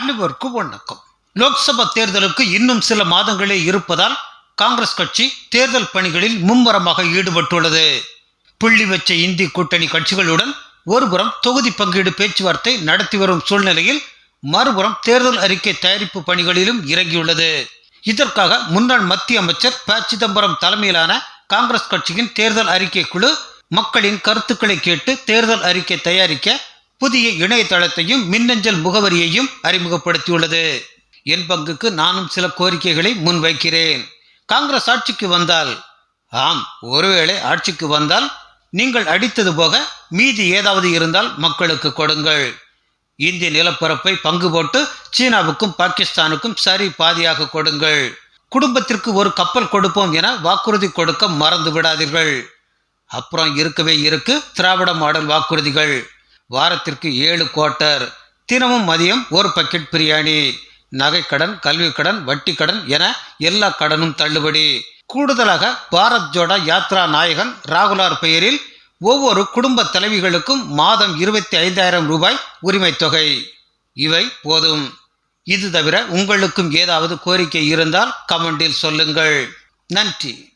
அனைவருக்கு வணக்கம் லோக்சபா தேர்தலுக்கு இன்னும் சில மாதங்களே இருப்பதால் காங்கிரஸ் கட்சி தேர்தல் பணிகளில் மும்முரமாக ஈடுபட்டுள்ளது. புள்ளி வச்ச இந்தி கூட்டணி கட்சிகளுடன் ஒருபுறம் தொகுதி பங்கீடு பேச்சுவார்த்தை நடத்தி வரும் சூழ்நிலையில் மறுபுறம் தேர்தல் அறிக்கை தயாரிப்பு பணிகளிலும் இறங்கியுள்ளது. இதற்காக முன்னாள் மத்திய அமைச்சர் ப. சிதம்பரம் தலைமையிலான காங்கிரஸ் கட்சியின் தேர்தல் அறிக்கை குழு மக்களின் கருத்துக்களை கேட்டு தேர்தல் அறிக்கை தயாரிக்க புதிய இணையதளத்தையும் மின்னஞ்சல் முகவரியையும் அறிமுகப்படுத்தியுள்ளது. என் பங்குக்கு நானும் சில கோரிக்கைகளை முன்வைக்கிறேன். காங்கிரஸ் ஆட்சிக்கு வந்தால் ஆம் ஒருவேளை ஆட்சிக்கு வந்தால் நீங்கள் அடித்தது போக மீதி ஏதாவது இருந்தால் மக்களுக்கு கொடுங்கள். இந்திய நிலப்பரப்பை பங்கு போட்டு சீனாவுக்கும் பாகிஸ்தானுக்கும் சரி பாதியாக கொடுங்கள். குடும்பத்திற்கு ஒரு கப்பல் கொடுப்போம் என வாக்குறுதி கொடுக்க மறந்து விடாதீர்கள் அப்புறம் இருக்கவே இருக்கு திராவிட மாடல் வாக்குறுதிகள். வாரத்திற்கு ஏழு குவார்ட்டர் தினமும் மதியம் ஒரு பக்கெட் பிரியாணி. நகைக்கடன் கல்விக் கடன் வட்டி கடன் என எல்லா கடனும் தள்ளுபடி. கூடுதலாக பாரத் ஜோடா யாத்ரா நாயகன் ராகுலார் பெயரில் ஒவ்வொரு குடும்ப தலைவிகளுக்கும் மாதம் இருபத்தி ஐந்தாயிரம் ரூபாய் உரிமை தொகை. இவை போதும். இது தவிர உங்களுக்கும் ஏதாவது கோரிக்கை இருந்தால் கமெண்டில் சொல்லுங்கள். நன்றி.